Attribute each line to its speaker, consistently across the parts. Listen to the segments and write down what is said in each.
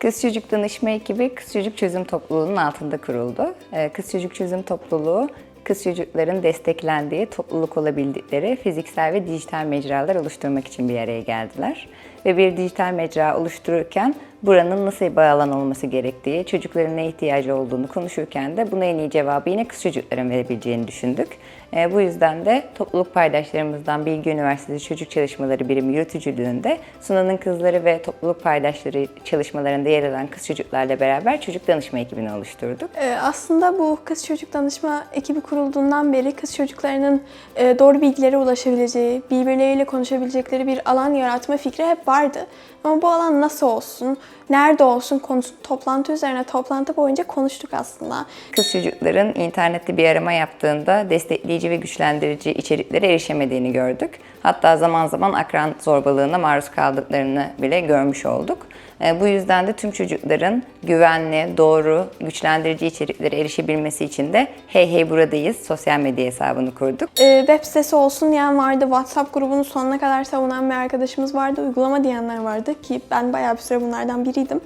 Speaker 1: Kız Çocuk Danışma Ekibi Kız Çocuk Çözüm Topluluğu'nun altında kuruldu. Ee, Kız Çocuk Çözüm Topluluğu, kız çocukların desteklendiği, topluluk olabildikleri fiziksel ve dijital mecralar oluşturmak için bir araya geldiler. Ve bir dijital mecra oluştururken buranın nasıl olması gerektiği, çocukların ne ihtiyacı olduğunu konuşurken de buna en iyi cevabı yine kız çocukların verebileceğini düşündük. Ee, bu yüzden de topluluk paydaşlarımızdan Bilgi Üniversitesi Çocuk Çalışmaları Birimi yürütücülüğünde Sunan'ın kızları ve topluluk paydaşları çalışmalarında yer alan kız çocuklarla beraber çocuk danışma ekibini oluşturduk.
Speaker 2: Ee, Aslında bu kız çocuk danışma ekibi kurulduğundan beri kız çocuklarının e, doğru bilgilere ulaşabileceği, birbirleriyle konuşabilecekleri bir alan yaratma fikri hep vardı. Ama bu alan nasıl olsun, nerede olsun konusu toplantı üzerine toplantı boyunca konuştuk aslında.
Speaker 1: Kız çocukların internette bir arama yaptığında destekleyici ve güçlendirici içeriklere erişemediğini gördük. Hatta zaman zaman akran zorbalığına maruz kaldıklarını bile görmüş olduk. E, Bu yüzden de tüm çocukların güvenli, doğru, güçlendirici içeriklere erişebilmesi için de Hey Hey Buradayız sosyal medya hesabını kurduk.
Speaker 2: Ee, web sitesi olsun diyen vardı, WhatsApp grubunu sonuna kadar savunan bir arkadaşımız vardı, uygulama diyenler vardı ki ben bayağı bir süre bunlardan biriydim.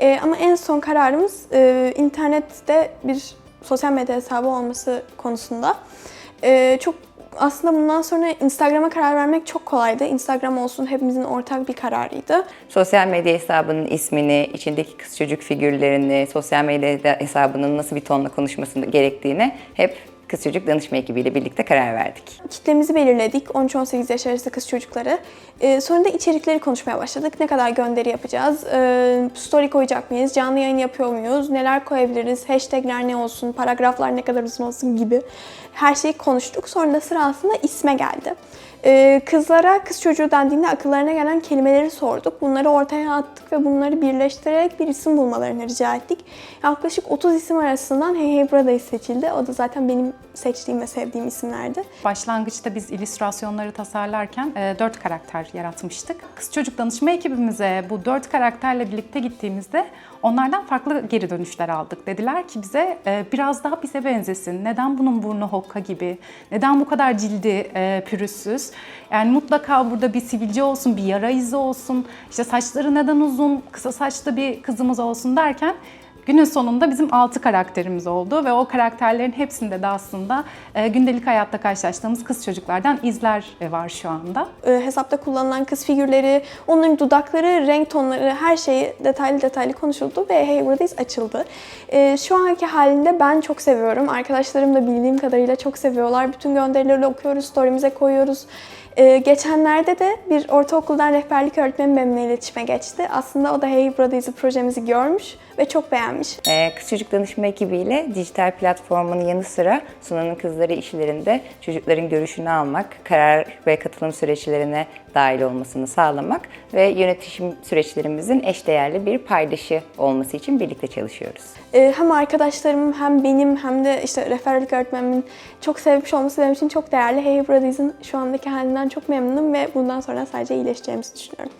Speaker 2: Ee, ama en son kararımız e, internette bir sosyal medya hesabı olması konusunda. Ee, çok aslında bundan sonra Instagram'a karar vermek çok kolaydı. Instagram olsun hepimizin ortak bir kararıydı.
Speaker 1: Sosyal medya hesabının ismini, içindeki kız çocuk figürlerini, sosyal medya hesabının nasıl bir tonla konuşması gerektiğini hep kız çocuk danışma ekibiyle birlikte karar verdik.
Speaker 2: Kitlemizi belirledik. 13-18 yaş arası kız çocukları. Ee, sonra da içerikleri konuşmaya başladık. Ne kadar gönderi yapacağız? Ee, story koyacak mıyız? Canlı yayın yapıyor muyuz? Neler koyabiliriz? Hashtagler ne olsun? Paragraflar ne kadar uzun olsun gibi. Her şeyi konuştuk. Sonra da sıra aslında isme geldi. Ee, kızlara kız çocuğu dendiğinde akıllarına gelen kelimeleri sorduk. Bunları ortaya attık ve bunları birleştirerek bir isim bulmalarını rica ettik. Yaklaşık 30 isim arasından Hey Hey Buradayız seçildi. O da zaten benim seçtiğim ve sevdiğim isimlerdi.
Speaker 3: Başlangıçta biz illüstrasyonları tasarlarken e, dört karakter yaratmıştık. Kız çocuk danışma ekibimize bu dört karakterle birlikte gittiğimizde onlardan farklı geri dönüşler aldık. Dediler ki bize e, biraz daha bize benzesin. Neden bunun burnu hokka gibi? Neden bu kadar cildi e, pürüzsüz? Yani mutlaka burada bir sivilce olsun, bir yara izi olsun. İşte saçları neden uzun, kısa saçlı bir kızımız olsun derken Günün sonunda bizim 6 karakterimiz oldu ve o karakterlerin hepsinde de aslında e, gündelik hayatta karşılaştığımız kız çocuklardan izler e, var şu anda.
Speaker 2: e, hesapta kullanılan kız figürleri, onların dudakları, renk tonları her şeyi detaylı detaylı konuşuldu ve Hey Buradayız açıldı. E, şu anki halinde ben çok seviyorum. Arkadaşlarım da bildiğim kadarıyla çok seviyorlar. Bütün gönderileri okuyoruz, story'mize koyuyoruz. E, geçenlerde de bir ortaokuldan rehberlik öğretmeni benimle iletişime geçti. Aslında o da Hey Buradayız'ı projemizi görmüş ve çok beğenmiş.
Speaker 1: Ee, Kız Çocuk Danışma ekibiyle dijital platformun yanı sıra Sunan'ın Kızları işlerinde çocukların görüşünü almak, karar ve katılım süreçlerine dahil olmasını sağlamak ve yönetişim süreçlerimizin eşdeğerli bir paydaşı olması için birlikte çalışıyoruz.
Speaker 2: E, hem arkadaşlarım hem benim hem de işte rehberlik öğretmenimin çok sevmiş olması benim için çok değerli. Hey Buradayız'ın şu andaki halinden çok memnunum ve bundan sonra sadece iyileşeceğimizi düşünüyorum.